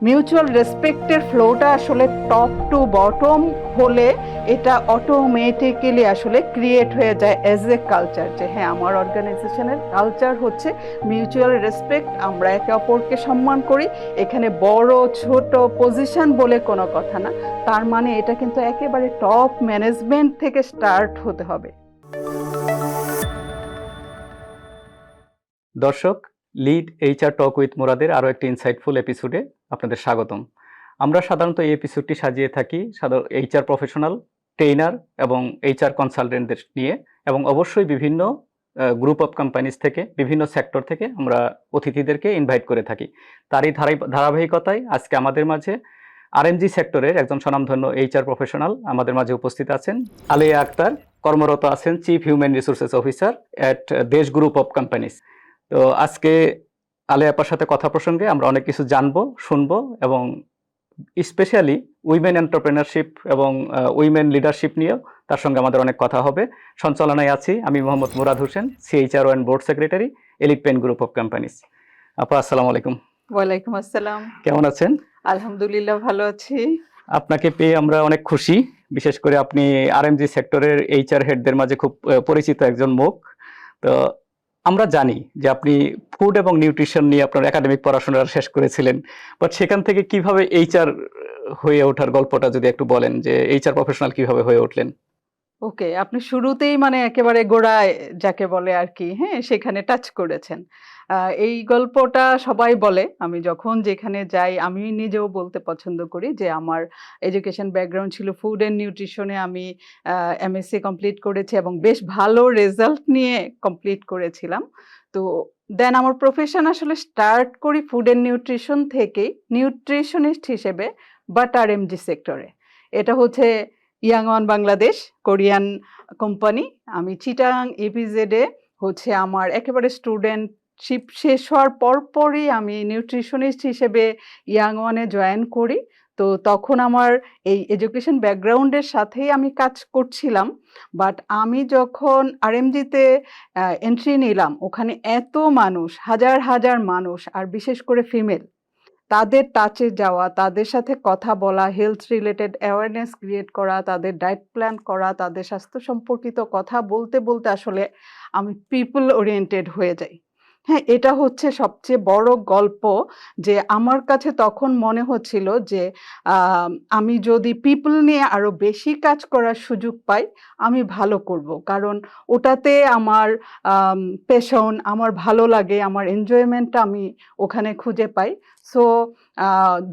Mutual রেসপেক্টের ফ্লোটা আসলে top to bottom হলে এটা অটোমেটিক্যালি আসলে ক্রিয়েট হয়ে যায় অ্যাজ এ কালচার যে হ্যাঁ আমার অর্গানাইজেশনের কালচার হচ্ছে মিউচুয়াল রেসপেক্ট আমরা একে অপরকে সম্মান করি, এখানে বড়, ছোট পজিশন বলে কোনো কথা না। তার মানে এটা কিন্তু একেবারে টপ ম্যানেজমেন্ট থেকে স্টার্ট হতে হবে। দর্শক লিড এইচআর টক উইথ মোরাদের আরও একটি ইনসাইটফুল এপিসোডে আপনাদের স্বাগতম। আমরা সাধারণত এই এপিসোডটি সাজিয়ে থাকি সাধারণ এইচআর প্রফেশনাল ট্রেনার এবং এইচআর কনসালটেন্টদের নিয়ে এবং অবশ্যই বিভিন্ন গ্রুপ অফ কোম্পানিজ থেকে, বিভিন্ন সেক্টর থেকে আমরা অতিথিদেরকে ইনভাইট করে থাকি। তারই ধারাবাহিকতায় আজকে আমাদের মাঝে আরএমজি সেক্টরের একজন স্বনামধন্য এইচআর প্রফেশনাল আমাদের মাঝে উপস্থিত আছেন। আলিয়া আক্তার, কর্মরত আছেন chief human resources officer at Desh group of companies তো আজকে আলে আপার সাথে কথা প্রসঙ্গে আমরা অনেক কিছু জানব শুনব এবং স্পেশালি উইমেন এন্টারপ্রেনারশিপ এবং উইমেন লিডারশিপ নিয়েও তার সঙ্গে আমাদের অনেক কথা হবে। সঞ্চালনায় আছি আমি Mohammad Murad Hossain CHR and board secretary elite pen group of companies আপা আসসালামু আলাইকুম। ওয়ালাইকুম আসসালাম। কেমন আছেন? আলহামদুলিল্লাহ ভালো আছি। আপনাকে পেয়ে আমরা অনেক খুশি বিশেষ করে আপনি আরএমজি সেক্টরের এইচআর হেডদের মাঝে খুব পরিচিত একজন মুখ। তো আমরা জানি যে আপনি ফুড এবং নিউট্রিশন নিয়ে আপনার একাডেমিক পড়াশোনা শেষ করেছিলেন বাট সেখান থেকে কীভাবে এইচআর হয়ে ওঠার গল্পটা যদি একটু বলেন যে এইচআর প্রফেশনাল কীভাবে হয়ে উঠলেন? ওকে, আপনি শুরুতেই মানে একেবারে গোড়ায় যাকে বলে আর কি হ্যাঁ সেখানে টাচ করেছেন। এই গল্পটা সবাই বলে, আমি যখন যেখানে যাই, আমি নিজেও বলতে পছন্দ করি যে আমার এডুকেশন ব্যাকগ্রাউন্ড ছিল ফুড অ্যান্ড নিউট্রিশনে আমি এমএসসি কমপ্লিট করেছি এবং বেশ ভালো রেজাল্ট নিয়ে কমপ্লিট করেছিলাম। তো দেন আমার প্রফেশন আসলে স্টার্ট করি ফুড অ্যান্ড নিউট্রিশন থেকেই নিউট্রিশনিস্ট হিসেবে বাট আর এমজি সেক্টরে এটা হচ্ছে ইয়াং ওয়ান বাংলাদেশ, কোরিয়ান কোম্পানি। আমি চিটাং এপিজেডে হচ্ছে আমার একেবারে স্টুডেন্টশিপ শেষ হওয়ার পরপরই আমি নিউট্রিশনিস্ট হিসেবে ইয়াং ওয়ানে জয়েন করি। তো তখন আমার এই এডুকেশন ব্যাকগ্রাউন্ডের সাথেই আমি কাজ করছিলাম। বাট আমি যখন আরএমজিতে এন্ট্রি নিলাম, ওখানে এত মানুষ, হাজার হাজার মানুষ, আর বিশেষ করে ফিমেল তাদের টাচে যাওয়া, তাদের সাথে কথা বলা হেলথ রিলেটেড অ্যাওয়ারনেস ক্রিয়েট করা, তাদের ডায়েট প্ল্যান করা, তাদের স্বাস্থ্য সম্পর্কিত কথা বলতে বলতে আসলে আমি পিপল ওরিয়েন্টেড হয়ে যাই। হ্যাঁ এটা হচ্ছে সবচেয়ে বড় গল্প যে আমার কাছে তখন মনে হচ্ছিল যে, আমি যদি পিপল নিয়ে আরও বেশি কাজ করার সুযোগ পাই, আমি ভালো করব। কারণ ওটাতে আমার পেশন আমার ভালো লাগে, আমার এনজয়মেন্টটা আমি ওখানে খুঁজে পাই। সো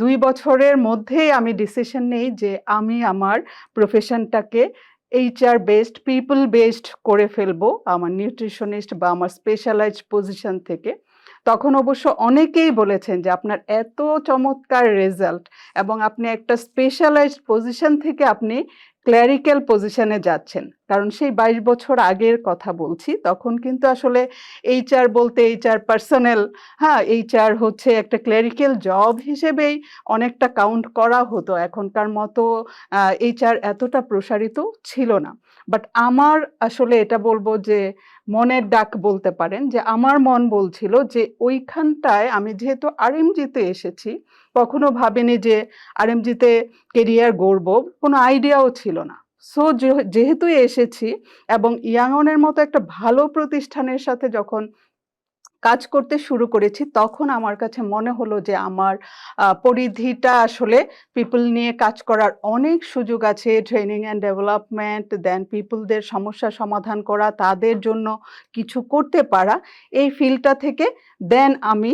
দুই বছরের মধ্যেই আমি ডিসিশন নেই যে আমি আমার প্রফেশনটাকে এইচআর বেসড পিপল বেসড করে ফেলব, আমার নিউট্রিশনিস্ট বা আমার স্পেশালাইজড পজিশন থেকে। তখন অবশ্য অনেকেই বলেছেন যে আপনার এত চমৎকার রেজাল্ট এবং আপনি একটা স্পেশালাইজড পজিশন থেকে আপনি ক্ল্যারিক্যাল পজিশনে যাচ্ছেন। কারণ সেই বাইশ বছর আগের কথা বলছি, তখন কিন্তু আসলে এইচআর বলতে এইচআর পার্সোনাল হ্যাঁ এইচআর হচ্ছে একটা ক্ল্যারিক্যাল জব হিসেবেই অনেকটা কাউন্ট করা হতো। এখনকার মতো এইচআর এতটা প্রসারিত ছিল না। বাট আমার আসলে এটা বলব যে মনের ডাক বলতে পারেন, যে আমার মন বলছিল যে ওইখানটায় আমি যেহেতু আরএমজিতে এসেছি কখনো ভাবেনি যে আরএমজিতে কেরিয়ার গড়ব, কোনো আইডিয়াও ছিল না। সো যেহেতু এসেছি এবং ইয়াংনের মতো একটা ভালো প্রতিষ্ঠানের সাথে যখন কাজ করতে শুরু করেছি, তখন আমার কাছে মনে হলো যে আমার পরিধিটা আসলে পিপল নিয়ে কাজ করার অনেক সুযোগ আছে ট্রেনিং অ্যান্ড ডেভেলপমেন্ট দেন পিপলদের সমস্যা সমাধান করা, তাদের জন্য কিছু করতে পারা। এই ফিল্ডটা থেকে দেন আমি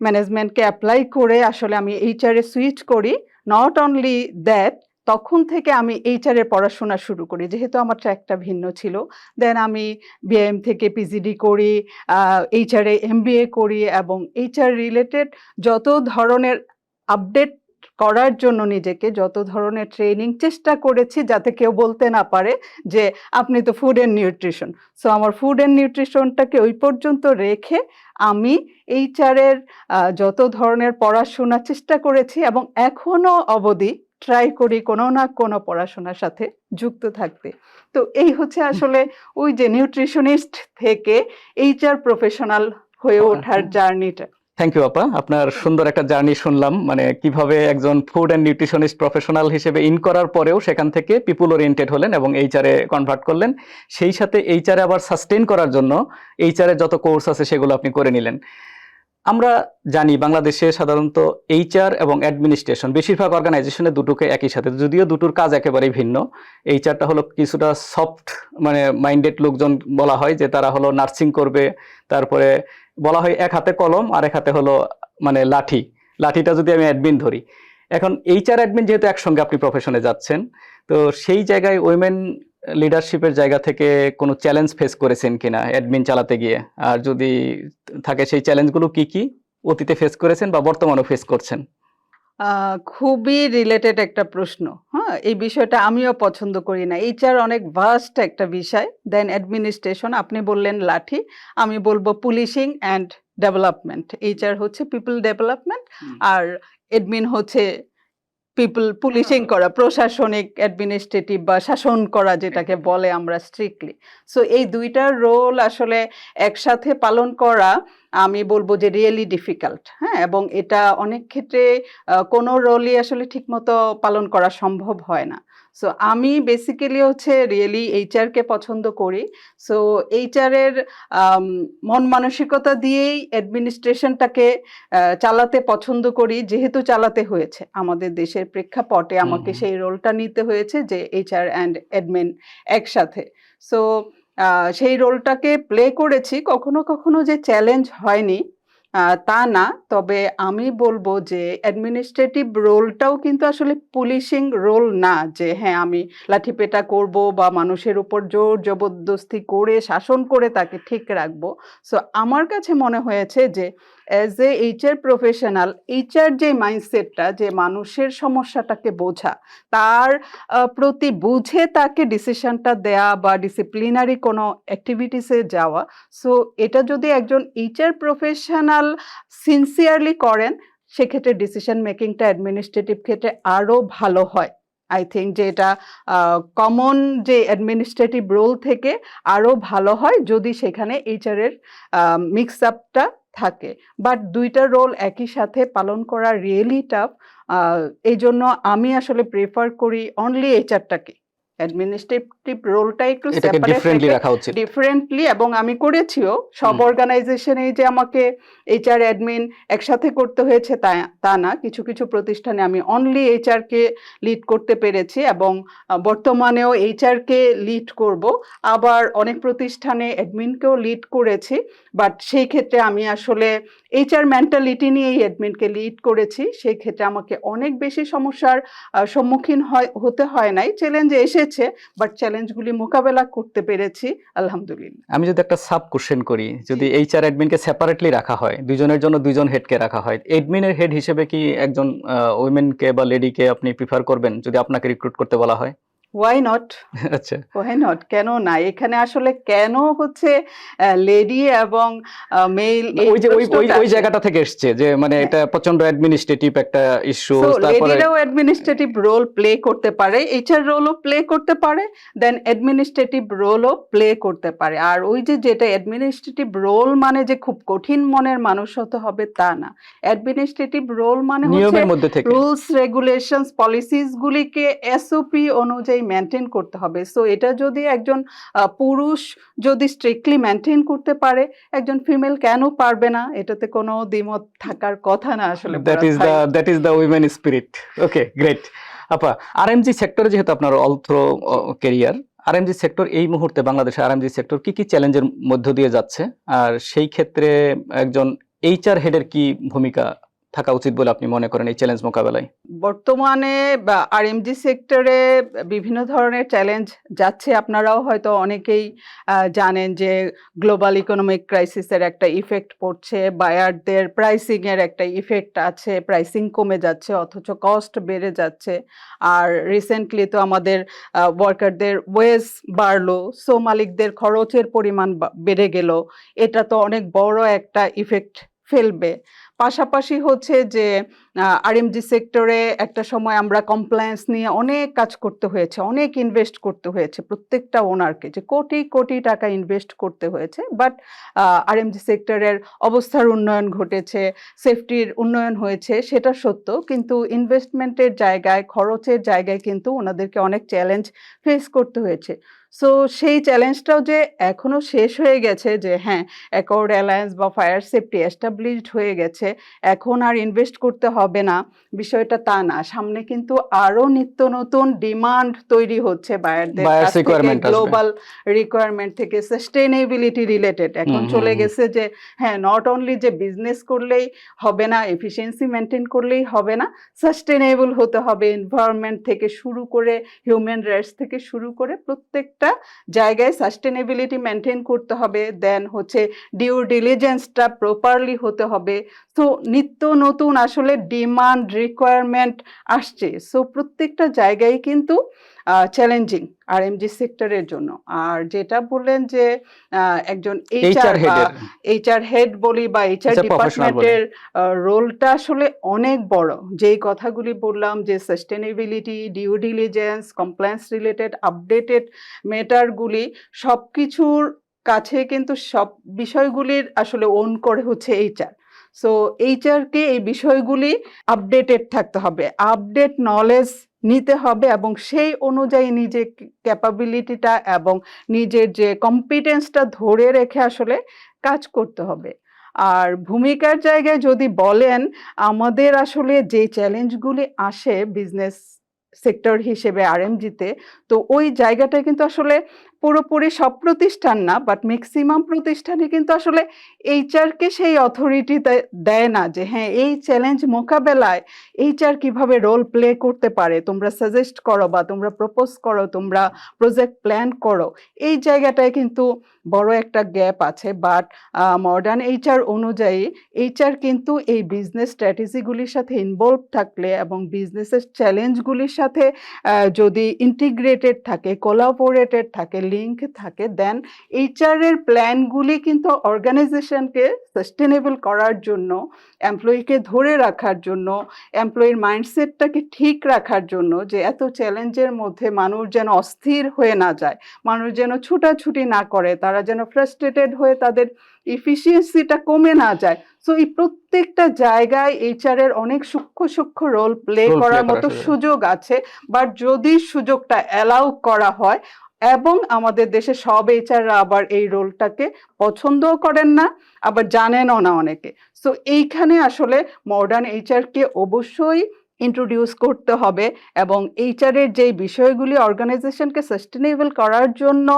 ম্যানেজমেন্টকে অ্যাপ্লাই করে আসলে আমি এইচআরে সুইচ করি নট অনলি দ্যাট তখন থেকে আমি এইচআরের পড়াশোনা শুরু করি। যেহেতু আমার ট্র্যাকটা ভিন্ন ছিল দেন আমি বিএম থেকে পিজিডি করি এইচআরে এমবিএ করি এবং এইচআর রিলেটেড যত ধরনের আপডেট করার জন্য নিজেকে যত ধরনের ট্রেনিং চেষ্টা করেছি যাতে কেউ বলতে না পারে যে আপনি তো ফুড অ্যান্ড নিউট্রিশন সো আমার ফুড অ্যান্ড নিউট্রিশনটাকে ওই পর্যন্ত রেখে আমি এইচআরের যত ধরনের পড়াশোনা চেষ্টা করেছি এবং এখনও অবধি ট্রাই করি কোনো না কোনো পড়াশোনার সাথে যুক্ত থাকতে। তো এই হচ্ছে আসলে ওই যে নিউট্রিশনিস্ট থেকে এইচআর প্রফেশনাল হয়ে ওঠার জার্নিটা থ্যাংক ইউ আপা। আপনার সুন্দর একটা জার্নি শুনলাম। মানে কীভাবে একজন ফুড অ্যান্ড নিউট্রিশনিস্ট প্রফেশনাল হিসেবে ইন করার পরেও সেখান থেকে পিপুল ওরিয়েন্টেড হলেন এবং এইচআরে কনভার্ট করলেন। সেই সাথে এইচআরে আবার সাস্টেন করার জন্য এইচআরে যত কোর্স আছে সেগুলো আপনি করে নিলেন। আমরা জানি বাংলাদেশে সাধারণত এইচআর এবং অ্যাডমিনিস্ট্রেশন বেশিরভাগ অর্গানাইজেশনে দুটোকে একই সাথে, যদিও দুটোর কাজ একেবারেই ভিন্ন। এইচআরটা হলো কিছুটা সফট মানে মাইন্ডেড লোকজন বলা হয়, যে তারা হলো নার্সিং করবে, তারপরে বলা হয় এক হাতে কলম, আর এক হাতে হলো মানে লাঠি। লাঠিটা যদি আমি অ্যাডমিন ধরি। এখন এইচআর অ্যাডমিন যেহেতু একসঙ্গে আপনি প্রফেশনে যাচ্ছেন, তো সেই জায়গায় উইমেন লিডারশিপের জায়গা থেকে কোনো চ্যালেঞ্জ ফেস করেছেন কিনা অ্যাডমিন চালাতে গিয়ে? আর যদি থাকে সেই চ্যালেঞ্জগুলো কি কি অতীতে ফেস করেছেন বা বর্তমানেও ফেস করছেন? খুবই রিলেটেড একটা প্রশ্ন। হ্যাঁ এই বিষয়টা আমিও পছন্দ করি না। এইচআর অনেক ভাস্ট একটা বিষয়। দেন অ্যাডমিনিস্ট্রেশন আপনি বললেন লাঠি আমি বলব পুলিশিং অ্যান্ড ডেভেলপমেন্ট এইচআর হচ্ছে পিপল ডেভেলপমেন্ট আর এডমিন হচ্ছে পিপল পুলিশিং করা প্রশাসনিক অ্যাডমিনিস্ট্রেটিভ বা শাসন করা যেটাকে বলে আমরা স্ট্রিক্টলি সো এই দুইটার রোল আসলে একসাথে পালন করা আমি বলব যে রিয়েলি ডিফিকাল্ট হ্যাঁ? এবং এটা অনেক ক্ষেত্রে কোনো রোলই আসলে ঠিকমতো পালন করা সম্ভব হয় না। সো আমি বেসিক্যালি হচ্ছে রিয়েলি এইচআরকে পছন্দ করি। সো এইচআরের মন মানসিকতা দিয়েই অ্যাডমিনিস্ট্রেশনটাকে চালাতে পছন্দ করি যেহেতু চালাতে হয়েছে। আমাদের দেশের প্রেক্ষাপটে আমাকে সেই রোলটা নিতে হয়েছে যে এইচআর অ্যান্ড অ্যাডমিন একসাথে। সো সেই রোলটাকে প্লে করেছি। কখনো কখনো যে চ্যালেঞ্জ হয়নি তা না। তবে আমি বলব যে অ্যাডমিনিস্ট্রেটিভ রোলটাও কিন্তু আসলে পুলিশিং রোল না। যে হ্যাঁ আমি লাঠিপেটা করব বা মানুষের উপর জোর জবরদস্তি করে শাসন করে তাকে ঠিক রাখব। সো আমার কাছে মনে হয়েছে যে as a HR professional HR যে মাইন্ডসেটটা যে মানুষের সমস্যাটাকে বোঝা, তার প্রতি বুঝে তাকে ডিসিশনটা দেয়া বা ডিসিপ্লিনারি কোনো অ্যাক্টিভিটিসে যাওয়া সো এটা যদি একজন এইচআর প্রফেশনাল সিনসিয়ারলি করেন, সেক্ষেত্রে ডিসিশন মেকিংটা অ্যাডমিনিস্ট্রেটিভ ক্ষেত্রে আরও ভালো হয়। আই থিঙ্ক যে এটা কমন যে অ্যাডমিনিস্ট্রেটিভ রোল থেকে আরও ভালো হয় যদি সেখানে এইচআরের মিক্স আপটা থাকে। বাট দুইটা রোল একই সাথে পালন করা রিয়েলি টাফ এই জন্য আমি আসলে প্রেফার করি অনলি এইচআরটাকে অ্যাডমিনিস্ট্রেটিভ রোলটা একটু ডিফারেন্টলি রাখা উচিত। ডিফারেন্টলি এবং আমি করেছিও। সব হুম। অর্গানাইজেশনেই যে আমাকে এইচআর অ্যাডমিন একসাথে করতে হয়েছে তা তা না। কিছু কিছু প্রতিষ্ঠানে আমি অনলি এইচআরকে লিড করতে পেরেছি এবং বর্তমানেও এইচআরকে লিড করব। আবার অনেক প্রতিষ্ঠানে অ্যাডমিনকেও লিড করেছি বাট সেই ক্ষেত্রে আমি আসলে এইচআর মেন্টালিটি নিয়েই অ্যাডমিনকে লিড করেছি। সেই ক্ষেত্রে আমাকে অনেক বেশি সমস্যার সম্মুখীন হয় হতে হয় নাই। চ্যালেঞ্জ এসেছে বাট চ্যালেঞ্জগুলি মোকাবেলা করতে পেরেছি আলহামদুলিল্লাহ। আমি যদি একটা সাব কোশ্চেন করি যদি এইচআর অ্যাডমিনকে সেপারেটলি রাখা হয় দুজনের জন্য দুজন হেডকে রাখা হয় অ্যাডমিনের হেড হিসেবে কি একজন উইমেনকে বা লেডিকে আপনি প্রিফার করবেন যদি আপনাকে রিক্রুট করতে বলা হয়? ওয়াই নট আচ্ছা। ওয়াই নট কেন না এখানে আসলে কেন হচ্ছে লেডি এবং মেল ওই যে ওই ওই জায়গাটা থেকে এসছে যে মানে এটা প্রচণ্ড অ্যাডমিনিস্ট্রেটিভ একটা ইস্যু তারপরে লেডিরাও অ্যাডমিনিস্ট্রেটিভ রোল প্লে করতে পারে এইচআর রোলও প্লে করতে পারে দেন অ্যাডমিনিস্ট্রেটিভ রোলও প্লে করতে পারে। আর ওই যে যেটা অ্যাডমিনিস্ট্রেটিভ রোল মানে যে খুব কঠিন মনের মানুষ হতে হবে তা না। অ্যাডমিনিস্ট্রেটিভ রোল মানে হচ্ছে রুলস রেগুলেশনস পলিসিস গুলিকে এসওপি অনুযায়ী মেনটেন করতে হবে। সো এটা যদি একজন পুরুষ যদি স্ট্রিক্টলি মেনটেন করতে পারে একজন ফিমেল কেন পারবে না? এটাতে কোনো দ্বিমত থাকার কথা না আসলে that is the that is the women spirit okay great আপা আরএমজি সেক্টরে যেহেতু আপনার অল্থ্র কেরিয়ার আরএমজি সেক্টর এই মুহূর্তে বাংলাদেশে আরএমজি সেক্টর কি কি চ্যালেঞ্জের মধ্য দিয়ে যাচ্ছে? আর সেই ক্ষেত্রে একজন এইচআর হেডের কি ভূমিকা থাকা উচিত বলে আপনি মনে করেন এই চ্যালেঞ্জ মোকাবেলায়? বর্তমানে আর আরএমজি সেক্টরে বিভিন্ন ধরনের চ্যালেঞ্জ যাচ্ছে। আপনারাও হয়তো অনেকেই জানেন যে গ্লোবাল ইকোনমিক ক্রাইসিসের একটা ইফেক্ট পড়ছে বায়ারদের প্রাইসিংয়ের একটা ইফেক্ট আছে প্রাইসিং কমে যাচ্ছে, অথচ কস্ট বেড়ে যাচ্ছে। আর রিসেন্টলি তো আমাদের ওয়ার্কারদের ওয়েজ বাড়লো সো মালিকদের খরচের পরিমাণ বেড়ে গেল। এটা তো অনেক বড় একটা ইফেক্ট ফেলবে। পাশাপাশি হচ্ছে যে আরএমজি সেক্টরে একটা সময় আমরা কমপ্লায়েন্স নিয়ে অনেক কাজ করতে হয়েছে, অনেক ইনভেস্ট করতে হয়েছে, প্রত্যেকটা ওনারকে যে কোটি কোটি টাকা ইনভেস্ট করতে হয়েছে বাট আরএমজি সেক্টরের অবস্থার উন্নয়ন ঘটেছে সেফটির উন্নয়ন হয়েছে, সেটা সত্য, কিন্তু ইনভেস্টমেন্টের জায়গায়, খরচের জায়গায় কিন্তু ওনাদেরকে অনেক চ্যালেঞ্জ ফেস করতে হয়েছে। সো সেই চ্যালেঞ্জটাও যে এখনও শেষ হয়ে গেছে যে হ্যাঁ অ্যাকর্ড অ্যালায়েন্স বা ফায়ার সেফটি এস্টাবলিশড হয়ে গেছে এখন আর ইনভেস্ট করতে হবে না। বিষয়টা তা না। সামনে কিন্তু আরও নিত্য নতুন ডিমান্ড তৈরি হচ্ছে বায়ারদের। গ্লোবাল রিকোয়ারমেন্ট থেকে সাস্টেনেবিলিটি রিলেটেড এখন চলে। গেছে যে হ্যাঁ নট অনলি যে বিজনেস করলেই হবে না এফিসিয়েন্সি মেনটেন করলেই হবে না সাস্টেনেবল হতে হবে। এনভায়রনমেন্ট থেকে শুরু করে হিউম্যান রাইটস থেকে শুরু করে প্রত্যেকটা জায়গায় সাস্টেনেবিলিটি মেনটেন করতে হবে দেন হচ্ছে ডিউ ডিলিজেন্সটা প্রপারলি হতে হবে। নিত্য নতুন আসলে ডিমান্ড রিকোয়ারমেন্ট আসছে। সো প্রত্যেকটা জায়গায় কিন্তু চ্যালেঞ্জিং আর এমজি সেক্টরের জন্য। আর যেটা বললেন যে একজন এইচআর এইচআর হেড বলি বা এইচআর। ডিপার্টমেন্টের রোলটা আসলে অনেক বড়। যেই কথাগুলি বললাম যে sustainability due diligence compliance related updated মেটারগুলি সব কিছুর কাছে কিন্তু সব বিষয়গুলির আসলে ওন করে হচ্ছে এইচআর সো এইচআরকে এই বিষয়গুলি আপডেটেড থাকতে হবে। আপডেট নলেজ নিতে হবে এবং সেই অনুযায়ী নিজে ক্যাপাবিলিটিটা এবং নিজের যে কম্পিটেন্সটা ধরে রেখে আসলে কাজ করতে হবে। আর ভূমিকার জায়গায় যদি বলেন, আমাদের আসলে যে চ্যালেঞ্জগুলি আসে বিজনেস সেক্টর হিসেবে আরএমজিতে তো ওই জায়গাটা কিন্তু আসলে পুরোপুরি সব প্রতিষ্ঠান না বাট ম্যাক্সিমাম প্রতিষ্ঠানে কিন্তু আসলে এইচআরকে সেই অথরিটি দেয় না যে হ্যাঁ এই চ্যালেঞ্জ মোকাবেলায় এইচআর কীভাবে রোল প্লে করতে পারে? তোমরা সাজেস্ট করো বা তোমরা প্রপোজ করো, তোমরা প্রজেক্ট প্ল্যান করো। এই জায়গাটায় কিন্তু বড় একটা গ্যাপ আছে বাট মডার্ন এইচআর অনুযায়ী এইচআর কিন্তু এই বিজনেস স্ট্র্যাটেজিগুলির সাথে ইনভলভ থাকলে এবং বিজনেসের চ্যালেঞ্জগুলির সাথে যদি ইন্টিগ্রেটেড থাকে কোলাবোরেটেড থাকে লিঙ্ক থাকে দেন এইচআর এর প্ল্যানগুলি কিন্তু অর্গানাইজেশনকে সাস্টেনেবল করার জন্য এমপ্লয়িকে ধরে রাখার জন্য এমপ্লয়ির মাইন্ডসেটটাকে ঠিক রাখার জন্য যে এত চ্যালেঞ্জের মধ্যে মানুষ যেন অস্থির হয়ে না যায়, মানুষ যেন ছুটাছুটি না করে, তারা যেন ফ্রাস্ট্রেটেড হয়ে তাদের ইফিসিয়েন্সিটা কমে না যায় সো এই প্রত্যেকটা জায়গায় এইচআর এর অনেক সূক্ষ্ম সূক্ষ্ম রোল প্লে করার মতো সুযোগ। আছে বাট যদি সুযোগটা অ্যালাউ করা হয় এবং আমাদের দেশে সব এইচআররা আবার এই রোলটাকে পছন্দও করেন না আবার জানেনও না অনেকে সো এইখানে আসলে মডার্ন এইচআরকে অবশ্যই ইন্ট্রোডিউস করতে হবে এবং এইচআর এর যে বিষয়গুলি অর্গানাইজেশনকে সাস্টেনেবল করার জন্য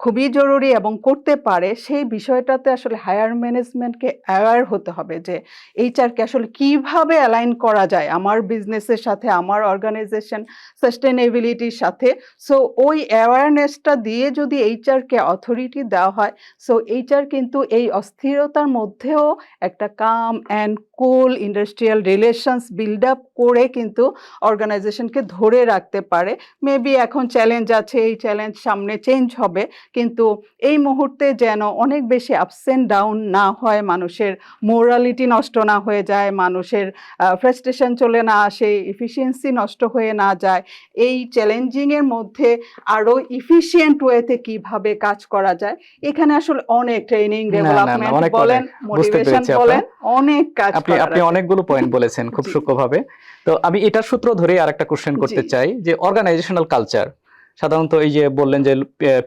খুবই জরুরি এবং করতে পারে, সেই বিষয়টাতে আসলে হায়ার ম্যানেজমেন্টকে অ্যাওয়ার হতে হবে যে এইচআরকে আসলে কীভাবে অ্যালাইন করা যায় আমার বিজনেসের সাথে, আমার অর্গানাইজেশন সাস্টেনেবিলিটির সাথে। সো ওই অ্যাওয়ারনেসটা দিয়ে যদি এইচআরকে অথরিটি দেওয়া হয় সো এইচআর কিন্তু এই অস্থিরতার মধ্যেও একটা calm and cool industrial relations build up করে কিন্তু অর্গানাইজেশনকে ধরে রাখতে পারে। মেবি এখন চ্যালেঞ্জ আছে, এই চ্যালেঞ্জ সামনে চেঞ্জ হবে। কিন্তু এই মুহূর্তে যেন অনেক বেশি আপস অ্যান্ড ডাউন না হয় মানুষের মোরালিটি নষ্ট না হয়ে যায় মানুষের ফ্রাস্ট্রেশন চলে না আসে ইফিসিয়েন্সি নষ্ট হয়ে না যায়। এই চ্যালেঞ্জিংয়ের মধ্যে আরও ইফিসিয়েন্ট ওয়েতে কীভাবে কাজ করা যায় এখানে আসলে অনেক ট্রেনিং ডেভেলপমেন্ট বলেন মোটিভেশন বলেন অনেক কাজ আপনি আপনি অনেকগুলো পয়েন্ট বলেছেন খুব। সূক্ষ্মভাবে। তো আমি এটার সূত্র ধরে আরেকটা কোশ্চেন করতে চাই যে অর্গানাইজেশনাল কালচার সাধারণত এই যে বললেন যে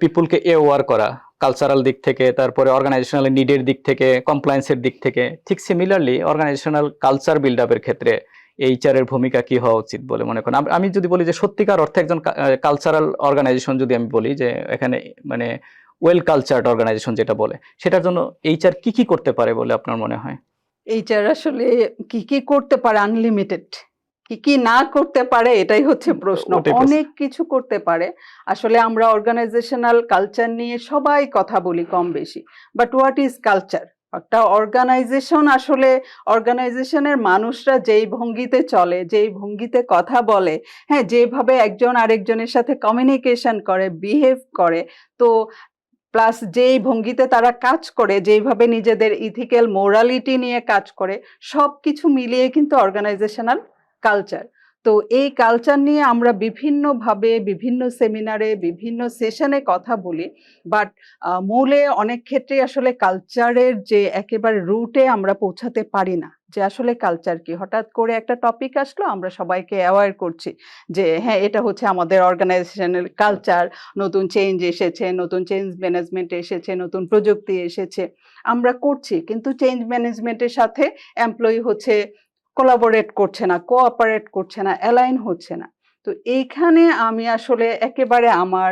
পিপুলকে এওয়ার করা কালচারাল দিক থেকে, তারপরে অর্গানাইজেশনাল নিডের দিক থেকে কমপ্লায়েন্সের দিক থেকে, ঠিক সিমিলারলি অর্গানাইজেশনাল কালচার বিল্ড আপের ক্ষেত্রে এইচআর এর ভূমিকা কি হওয়া উচিত বলে মনে করেন? আমি যদি বলি যে সত্যিকার অর্থে একজন কালচারাল অর্গানাইজেশন যদি আমি বলি যে এখানে মানে ওয়েল কালচার্ড অর্গানাইজেশন যেটা বলে, সেটার জন্য এইচআর কি কি করতে পারে বলে আপনার মনে হয়? এইচআর আসলে কি কি করতে পারে আনলিমিটেড কি কি না করতে পারে এটাই হচ্ছে প্রশ্ন। অনেক কিছু করতে পারে। আসলে আমরা অর্গানাইজেশনাল কালচার নিয়ে সবাই কথা বলি কম বেশি বাট হোয়াট ইজ কালচার একটা অর্গানাইজেশন আসলে অর্গানাইজেশনের মানুষরা যেই ভঙ্গিতে চলে যেই ভঙ্গিতে কথা বলে হ্যাঁ যেভাবে একজন আরেকজনের সাথে কমিউনিকেশন করে বিহেভ করে তো প্লাস যেই ভঙ্গিতে তারা কাজ করে যেইভাবে নিজেদের ইথিক্যাল মোরালিটি নিয়ে কাজ করে সব কিছু মিলিয়ে কিন্তু অর্গানাইজেশনাল কালচার তো এই কালচার নিয়ে আমরা বিভিন্নভাবে, বিভিন্ন সেমিনারে বিভিন্ন সেশনে কথা বলি বাট মূলে অনেক ক্ষেত্রে আসলে কালচারের যে একেবারে রুটে আমরা পৌঁছাতে পারি না, যে আসলে কালচার কি। হঠাৎ করে একটা টপিক আসলো, আমরা সবাইকে অ্যাওয়ার করছি যে হ্যাঁ এটা হচ্ছে আমাদের অর্গানাইজেশনাল কালচার নতুন চেঞ্জ এসেছে, নতুন চেঞ্জ ম্যানেজমেন্ট এসেছে, নতুন প্রযুক্তি এসেছে। আমরা করছি, কিন্তু চেঞ্জ ম্যানেজমেন্টের সাথে এমপ্লয়ি হচ্ছে কোলাবোরেট করছে না কোঅপারেট করছে না অ্যালাইন হচ্ছে না। তো এইখানে আমি আসলে একেবারে আমার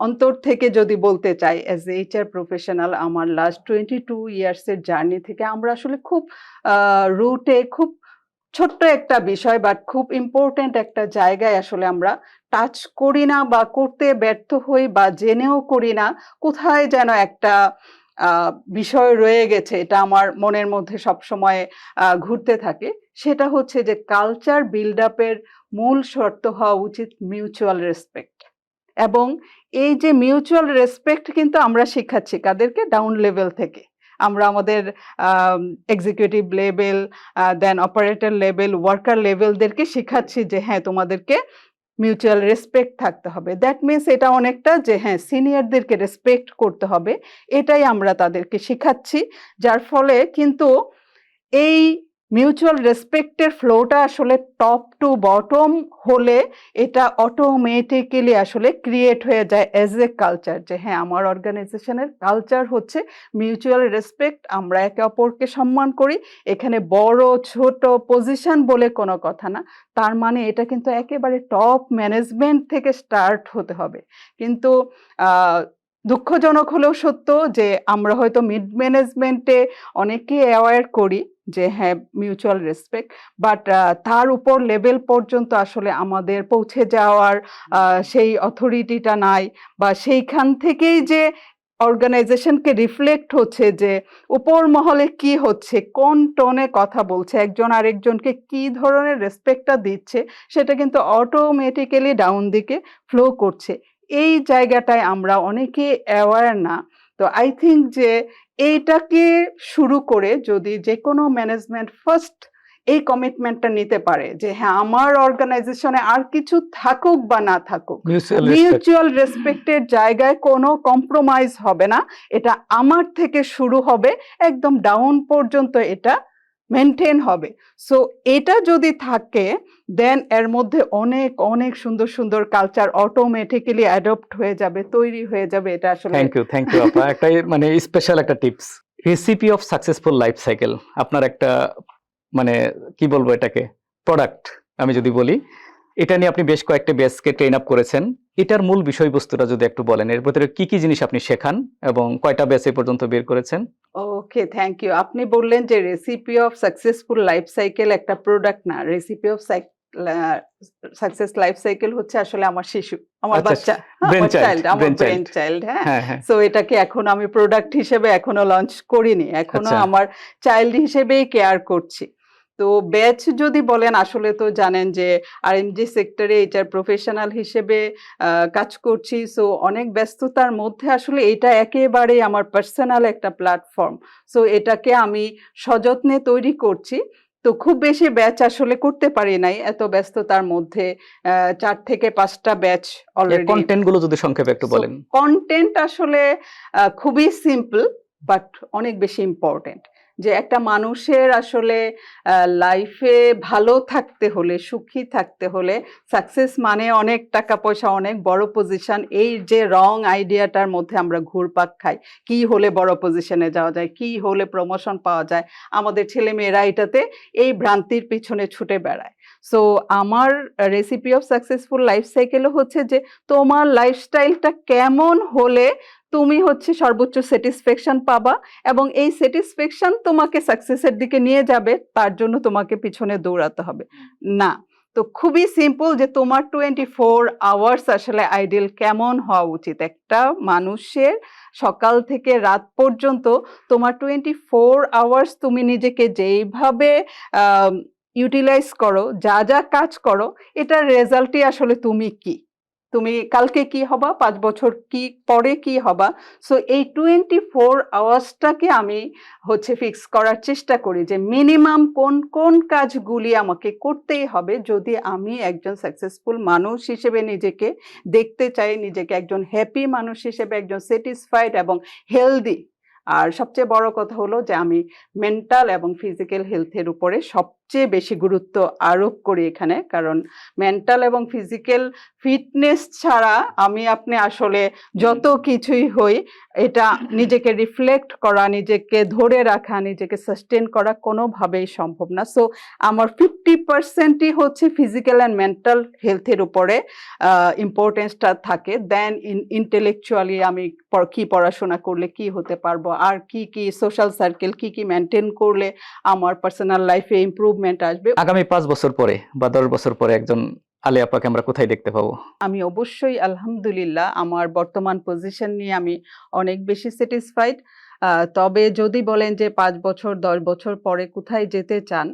অন্তর থেকে যদি বলতে চাই অ্যাজ এ এইচআর প্রফেশনাল আমার লাস্ট টোয়েন্টি টু ইয়ার্সের জার্নি থেকে আমরা আসলে খুব রুটে খুব ছোট্ট একটা বিষয় বাট খুব ইম্পর্টেন্ট একটা জায়গায় আসলে আমরা টাচ করি না বা করতে ব্যর্থ হই বা জেনেও করি না কোথায় যেন একটা বিষয় রয়ে গেছে, এটা আমার মনের মধ্যে সবসময় ঘুরতে থাকে। সেটা হচ্ছে যে কালচার বিল্ড আপের মূল শর্ত হওয়া উচিত মিউচুয়াল রেসপেক্ট এবং এই যে মিউচুয়াল রেসপেক্ট কিন্তু আমরা শিখাচ্ছি কাদেরকে ডাউন লেভেল থেকে। আমরা আমাদের executive level then operator level worker লেভেলদেরকে শেখাচ্ছি যে হ্যাঁ তোমাদেরকে মিউচুয়াল রেসপেক্ট থাকতে হবে। দ্যাট মিনস এটা অনেকটা যে হ্যাঁ সিনিয়রদেরকে রেসপেক্ট করতে হবে। এটাই আমরা তাদেরকে শেখাচ্ছি। যার ফলে কিন্তু এই মিউচুয়াল রেসপেক্টের ফ্লোটা আসলে টপ টু বটম হলে এটা অটোমেটিক্যালি আসলে ক্রিয়েট হয়ে যায় অ্যাজ এ কালচার যে হ্যাঁ আমার অর্গানাইজেশনের কালচার হচ্ছে মিউচুয়াল রেসপেক্ট আমরা একে অপরকে সম্মান করি, এখানে বড়, ছোট পজিশন বলে কোনো কথা না। তার মানে এটা কিন্তু একেবারে টপ ম্যানেজমেন্ট থেকে স্টার্ট হতে হবে। কিন্তু দুঃখজনক হলেও সত্য যে আমরা হয়তো মিড ম্যানেজমেন্টে অনেকে অ্যাওয়ার করি যে হ্যাঁ মিউচুয়াল রেসপেক্ট বাট তার উপর লেভেল পর্যন্ত আসলে আমাদের পৌঁছে যাওয়ার সেই অথরিটিটা নাই বা সেইখান থেকেই যে অর্গানাইজেশনকে রিফ্লেক্ট হচ্ছে যে উপর মহলে কি হচ্ছে কোন টোনে কথা বলছে একজন আরেকজনকে কি ধরনের রেসপেক্টটা দিচ্ছে সেটা কিন্তু অটোমেটিক্যালি ডাউন দিকে ফ্লো করছে। এই জায়গাটায় আমরা অনেকে অ্যাওয়ার না। তো আই থিঙ্ক যে এইটাকে শুরু করে যদি যে কোনো ম্যানেজমেন্ট ফার্স্ট এই কমিটমেন্টটা নিতে পারে যে হ্যাঁ আমার অর্গানাইজেশনে আর কিছু থাকুক বা না থাকুক মিউচুয়াল মিউচুয়াল রেসপেক্টের জায়গায় কোনো কম্প্রোমাইজ হবে না। এটা আমার থেকে শুরু হবে একদম ডাউন পর্যন্ত এটা মেনটেন হবে। সো এটা যদি থাকে দেন এর মধ্যে অনেক অনেক সুন্দর সুন্দর কালচার অটোমেটিক্যালি অ্যাডপ্ট হয়ে যাবে, তৈরি হয়ে যাবে, এটা আসলে থ্যাংক ইউ থ্যাংক ইউ আপা। একটা মানে স্পেশাল একটা tips recipe of successful life cycle আপনার একটা মানে কি বলব এটাকে? প্রোডাক্ট আমি যদি বলি। এটা নিয়ে আপনি বেশ কয়েকটা বেসকে ট্রেন আপ করেছেন। এটার মূল বিষয়বস্তুটা যদি একটু বলেন এর ভিতরে কি কি জিনিস আপনি শেখান এবং কয়টা বেস এ পর্যন্ত বের করেছেন? ওকে থ্যাংক ইউ আপনি বললেন যে recipe of successful life cycle একটা প্রোডাক্ট না recipe of success life cycle হচ্ছে আসলে আমার শিশু আমার আচ্ছা, বাচ্চা আমার চাইল্ড আমার ব্রেন চাইল্ড হ্যাঁ? হ্যাঁ হ্যাঁ। সো এটাকে এখন আমি প্রোডাক্ট হিসেবে এখনও লঞ্চ করিনি এখনও আচ্ছা। আমার চাইল্ড হিসেবেই কেয়ার করছি। তো ব্যাচ যদি বলেন আসলে তো জানেন যে আর আরএমজি সেক্টরে এইচআর প্রফেশনাল হিসেবে কাজ করছি। সো অনেক ব্যস্ততার মধ্যে আসলে এটা একেবারে আমার পার্সোনাল একটা প্ল্যাটফর্ম সো এটাকে আমি সযত্নে তৈরি করছি। তো খুব বেশি ব্যাচ আসলে করতে পারি নাই এত ব্যস্ততার মধ্যে আহ, চার থেকে পাঁচটা ব্যাচ অলরেডি কন্টেন্টগুলো যদি সংক্ষেপে একটু বলেন। কন্টেন্ট আসলে আহ, খুবই সিম্পল বাট অনেক বেশি ইম্পর্টেন্ট যে একটা মানুষের আসলে লাইফে ভালো থাকতে হলে, সুখী থাকতে হলে সাকসেস মানে অনেক টাকা পয়সা, অনেক বড় পজিশন এই যে রং আইডিয়াটার মধ্যে আমরা ঘুরপাক খাই। কি হলে বড় পজিশনে যাওয়া যায়? কি হলে প্রমোশন পাওয়া যায়? আমাদের ছেলে মেয়েরা এটাতে এই ভ্রান্তির পিছনে ছুটে বেড়ায়। সো আমার রেসিপি অফ সাকসেসফুল লাইফ সাইকেলও হচ্ছে যে, তোমার লাইফস্টাইলটা কেমন হলে তুমি হচ্ছে সর্বোচ্চ স্যাটিসফ্যাকশন পাবা এবং এই স্যাটিসফ্যাকশন তোমাকে সাকসেসের দিকে নিয়ে যাবে তার জন্য তোমাকে পিছনে দৌড়াতে হবে। না তো খুবই সিম্পল যে তোমার টোয়েন্টি ফোর আওয়ার্স আসলে আইডিয়াল কেমন হওয়া উচিত? একটা মানুষের সকাল থেকে রাত পর্যন্ত তোমার টোয়েন্টি ফোর আওয়ার্স তুমি নিজেকে যেইভাবে ইউটিলাইজ করো যা যা কাজ করো এটার রেজাল্টই আসলে তুমি কি? তুমি কালকে কি হবা? পাঁচ বছর কি, পরে কি হবা? সো এই টোয়েন্টি ফোর আওয়ার্সটাকে আমি হচ্ছে ফিক্স করার চেষ্টা করি যে মিনিমাম কোন কোন কাজগুলি আমাকে করতেই হবে যদি আমি একজন সাকসেসফুল মানুষ হিসেবে নিজেকে দেখতে চাই, নিজেকে একজন হ্যাপি মানুষ হিসেবে, একজন স্যাটিসফাইড এবং হেলদি আর সবচেয়ে বড় কথা হলো যে আমি মেন্টাল এবং ফিজিক্যাল হেলথের উপরে সবচেয়ে বেশি গুরুত্ব আরোপ করি এখানে কারণ মেন্টাল এবং ফিজিক্যাল ফিটনেস ছাড়া আমি আপনি আসলে যত কিছুই হই এটা নিজেকে রিফ্লেক্ট করা নিজেকে ধরে রাখা নিজেকে সাস্টেন করা কোনোভাবেই সম্ভব না। সো আমার ফিফটি পার্সেন্টই হচ্ছে ফিজিক্যাল অ্যান্ড মেন্টাল হেলথের উপরে ইম্পর্টেন্সটা থাকে। দেন ইন্টেলেকচুয়ালি আমি কি পড়াশোনা করলে কি হতে পারব? আর কি কি সোশ্যাল সার্কেল কি কি মেনটেন করলে আমার পার্সোনাল লাইফে ইমপ্রুভমেন্ট আসবে। আগামী পাঁচ বছর পরে বা দশ বছর পরে একজন আলে আপাকে আমরা কোথায় দেখতে পাবো? আমি অবশ্যই আলহামদুলিল্লাহ আমার বর্তমান পজিশন নিয়ে আমি অনেক বেশি স্যাটিসফাইড তবে যদি বলেন যে পাঁচ বছর, দশ বছর পরে কোথায় যেতে চান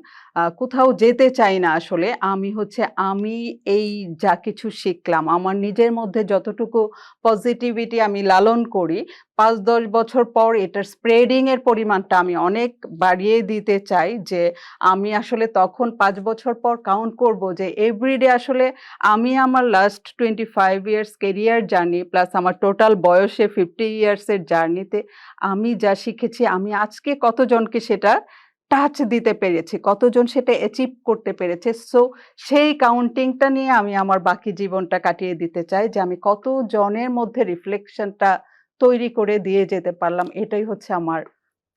কোথাও যেতে চাই না আসলে, আমি হচ্ছে আমি এই যা কিছু শিখলাম, আমার নিজের মধ্যে যতটুকু পজিটিভিটি আমি লালন করি, পাঁচ, দশ বছর পর এটার স্প্রেডিং এর পরিমাণটা আমি অনেক বাড়িয়ে দিতে চাই যে আমি আসলে তখন পাঁচ বছর পর কাউন্ট করব যে এভরিডে আসলে আমি আমার last twenty five years career journey plus আমার টোটাল বয়সে ফিফটি ইয়ার্সের জার্নিতে আমি যা শিখেছি আমি আজকে কতজনকে সেটা টাচ দিতে পেরেছি কতজন সেটা অ্যাচিভ করতে পেরেছে। সো সেই কাউন্টিংটা নিয়ে আমি আমার বাকি জীবনটা কাটিয়ে দিতে চাই যে আমি কত জনের মধ্যে রিফ্লেকশনটা তৈরি করে দিয়ে যেতে পারলাম এটাই হচ্ছে আমার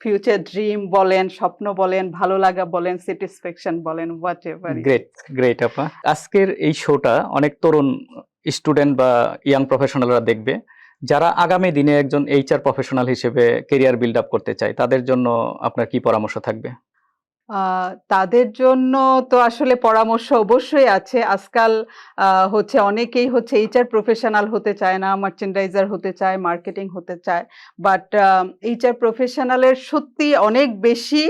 ফিউচার ড্রিম বলেন স্বপ্ন বলেন ভালো লাগা বলেন স্যাটিসফ্যাকশন বলেন হোয়াট এভার গ্রেট গ্রেট আপা। আজকের এই শোটা অনেক তরুণ স্টুডেন্ট বা ইয়াং প্রফেশনালরা দেখবে। যারা আগামী দিনে একজন এইচআর প্রফেশনাল হিসেবে কেরিয়ার বিল্ড আপ করতে চায়, তাদের জন্য আপনার কি পরামর্শ থাকবে? তাদের জন্য তো আসলে পরামর্শ অবশ্যই আছে। আজকাল হচ্ছে অনেকেই হচ্ছে এইচআর প্রফেশনাল হতে চায় না মার্চেন্ডাইজার হতে চায় মার্কেটিং হতে চায়। বাট এইচআর প্রফেশনালের সত্যি অনেক বেশি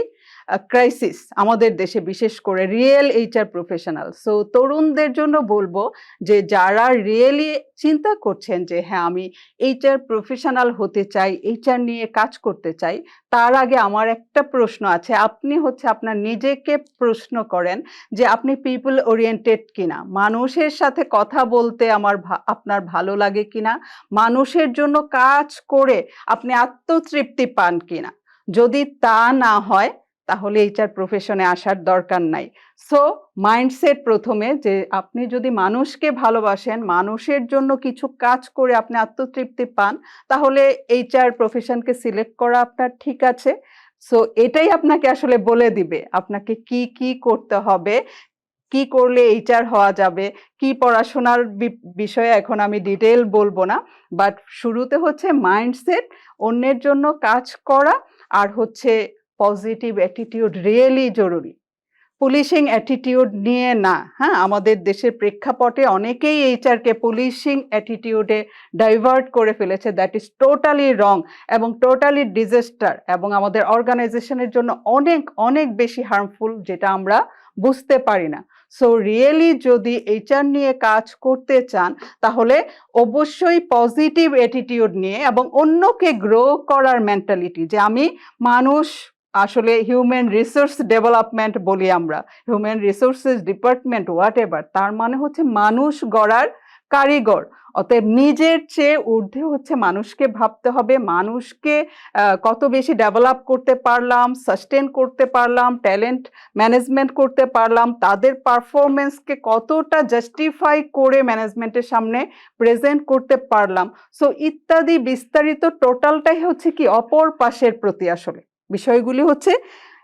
ক্রাইসিস আমাদের দেশে বিশেষ করে রিয়েল এইচআর প্রফেশনাল সো তরুণদের জন্য বলব যে, যারা রিয়েলি চিন্তা করছেন যে হ্যাঁ আমি এইচআর প্রফেশনাল হতে চাই এইচআর নিয়ে কাজ করতে চাই, তার আগে আমার একটা প্রশ্ন আছে। আপনি হচ্ছে আপনার নিজেকে প্রশ্ন করেন যে, আপনি পিপল ওরিয়েন্টেড কিনা? মানুষের সাথে কথা বলতে আমার আপনার ভালো লাগে কিনা? মানুষের জন্য কাজ করে আপনি আত্মতৃপ্তি পান কিনা? যদি তা না হয় তাহলে এইচআর প্রফেশনে আসার দরকার নাই। সো মাইন্ডসেট প্রথমে যে আপনি যদি মানুষকে ভালোবাসেন, মানুষের জন্য কিছু কাজ করে আপনি আত্মতৃপ্তি পান, তাহলে এইচআর প্রফেশনকে সিলেক্ট করা আপনার ঠিক আছে। সো এটাই আপনাকে আসলে বলে দিবে আপনাকে কি কি করতে হবে, কি করলে এইচআর হওয়া যাবে, কি পড়াশোনার বিষয়ে এখন আমি ডিটেল বলব না বাট শুরুতে হচ্ছে মাইন্ডসেট অন্যের জন্য কাজ করা, আর হচ্ছে পজিটিভ অ্যাটিটিউড রিয়েলি জরুরি। পুলিশিং অ্যাটিটিউড নিয়ে না হ্যাঁ? আমাদের দেশের প্রেক্ষাপটে অনেকেই এইচআরকে পুলিশিং অ্যাটিটিউডে ডাইভার্ট করে ফেলেছে। দ্যাট ইজ টোটালি রং এবং টোটালি ডিজাস্টার এবং আমাদের অর্গানাইজেশনের জন্য অনেক অনেক বেশি হার্মফুল যেটা আমরা বুঝতে পারি না। সো রিয়েলি যদি এইচআর নিয়ে কাজ করতে চান, তাহলে অবশ্যই পজিটিভ অ্যাটিটিউড নিয়ে এবং অন্যকে গ্রো করার মেন্টালিটি যে আমি মানুষ আসলে হিউম্যান রিসোর্স ডেভেলপমেন্ট বলি আমরা। Human resources department whatever তার মানে হচ্ছে মানুষ গড়ার কারিগর। অতএব নিজের চেয়ে ঊর্ধ্বে হচ্ছে মানুষকে ভাবতে হবে, মানুষকে কত বেশি ডেভেলপ করতে পারলাম সাস্টেন করতে পারলাম ট্যালেন্ট ম্যানেজমেন্ট করতে পারলাম, তাদের পারফরমেন্সকে কতটা জাস্টিফাই করে ম্যানেজমেন্টের সামনে প্রেজেন্ট করতে পারলাম। সো ইত্যাদি বিস্তারিত টোটালটাই হচ্ছে কি, অপর পাশের প্রতি আসলে। বিষয়গুলি হচ্ছে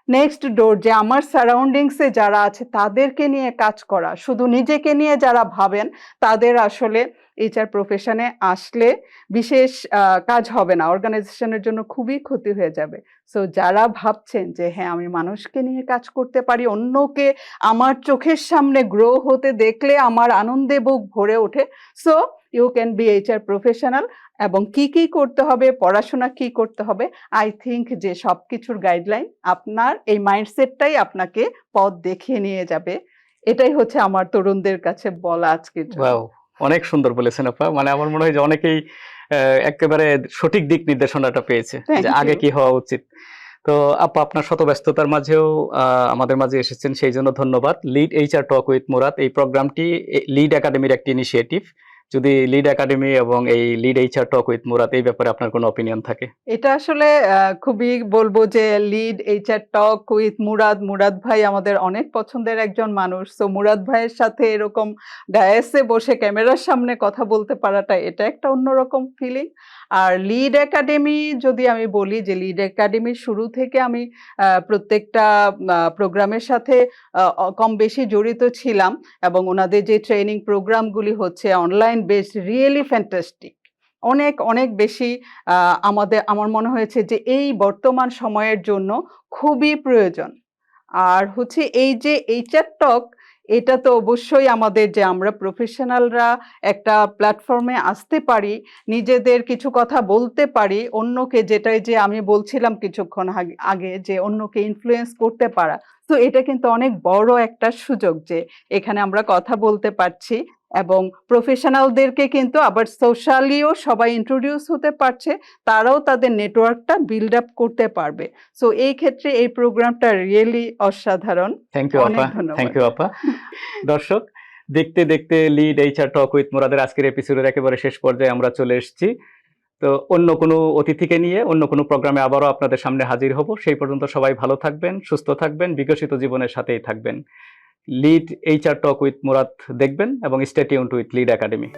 নেক্সট ডোর যে আমার সারাউন্ডিংসে যারা আছে তাদেরকে নিয়ে কাজ করা। শুধু নিজেকে নিয়ে যারা ভাবেন, তাদের আসলে এইচআর প্রফেশনে আসলে বিশেষ কাজ হবে না। অর্গানাইজেশনের জন্য খুবই ক্ষতি হয়ে যাবে। সো যারা ভাবছেন যে হ্যাঁ আমি মানুষকে নিয়ে কাজ করতে পারি, অন্যকে আমার চোখের সামনে গ্রো হতে দেখলে আমার আনন্দে বুক ভরে ওঠে so you can be HR professional এবং কি কি করতে হবে পড়াশোনা কি করতে হবে। আই থিঙ্ক যে সব কিছুর গাইডলাইন আপনার এই মাইন্ডসেটটাই আপনাকে পথ দেখিয়ে নিয়ে যাবে। এটাই হচ্ছে আমার তরুণদের কাছে বলা। ওয়াও অনেক সুন্দর বলেছেন আপা। মানে আমার মনে হয় যে অনেকেই একেবারে সঠিক দিক নির্দেশনাটা পেয়েছে যে আগে কি হওয়া উচিত। তো আপা আপনার শত ব্যস্ততার মাঝেও আমাদের মাঝে এসেছেন সেই জন্য ধন্যবাদ। Lead HR talk with Murad এই প্রোগ্রামটি লিড একাডেমির একটি ইনিশিয়েটিভ যদি লিড একাডেমি এবং এই lead HR talk with Murad এই ব্যাপারে আপনার কোনো অপিনিয়ন থাকে? এটা আসলে খুবই বলব যে lead HR talk with Murad Murad ভাই আমাদের অনেক পছন্দের একজন মানুষ। তো মুরাদ ভাইয়ের সাথে এরকম ডায়াসে বসে ক্যামেরার সামনে কথা বলতে পারাটা এটা একটা অন্যরকম ফিলিং আর লিড একাডেমি যদি আমি বলি যে লিড একাডেমির শুরু থেকে আমি প্রত্যেকটা প্রোগ্রামের সাথে কম বেশি জড়িত ছিলাম এবং ওনাদের যে ট্রেনিং প্রোগ্রামগুলি হচ্ছে অনলাইন বেসড রিয়েলি ফ্যান্টাস্টিক অনেক অনেক বেশি আমাদের, আমার মনে হয়েছে যে এই বর্তমান সময়ের জন্য খুবই প্রয়োজন। আর হচ্ছে এই যে এইচআর টক এটা তো অবশ্যই আমাদের যে আমরা প্রফেশনালরা একটা প্ল্যাটফর্মে আসতে পারি, নিজেদের কিছু কথা বলতে পারি, অন্যকে যেটাই যে আমি বলছিলাম কিছুক্ষণ আগে- যে অন্যকে ইনফ্লুয়েন্স করতে পারা। তো এটা কিন্তু অনেক বড় একটা সুযোগ যে এখানে আমরা কথা বলতে পারছি। এবং প্রফেশনালদেরকে কিন্তু আবার সোশ্যালিও সবাই ইন্ট্রোডিউস হতে পারছে তারাও তাদের নেটওয়ার্কটা বিল্ড আপ করতে পারবে। সো এই ক্ষেত্রে এই প্রোগ্রামটা রিয়েলি অসাধারণ। থ্যাংক ইউ আপা। থ্যাংক ইউ আপা। দর্শক দেখতে দেখতে লিড এইচআর টক উইথ মোরাদের আজকের এপিসোডের একেবারে শেষ পর্যায়ে আমরা চলে এসেছি। তো অন্য কোনো অতিথিকে নিয়ে অন্য কোনো প্রোগ্রামে আবারও আপনাদের সামনে হাজির হব। সেই পর্যন্ত সবাই ভালো থাকবেন সুস্থ থাকবেন বিকশিত জীবনের সাথেই থাকবেন। Lead HR talk with Murad দেখবেন এবং স্টেটিউন উইথ লিড একাডেমি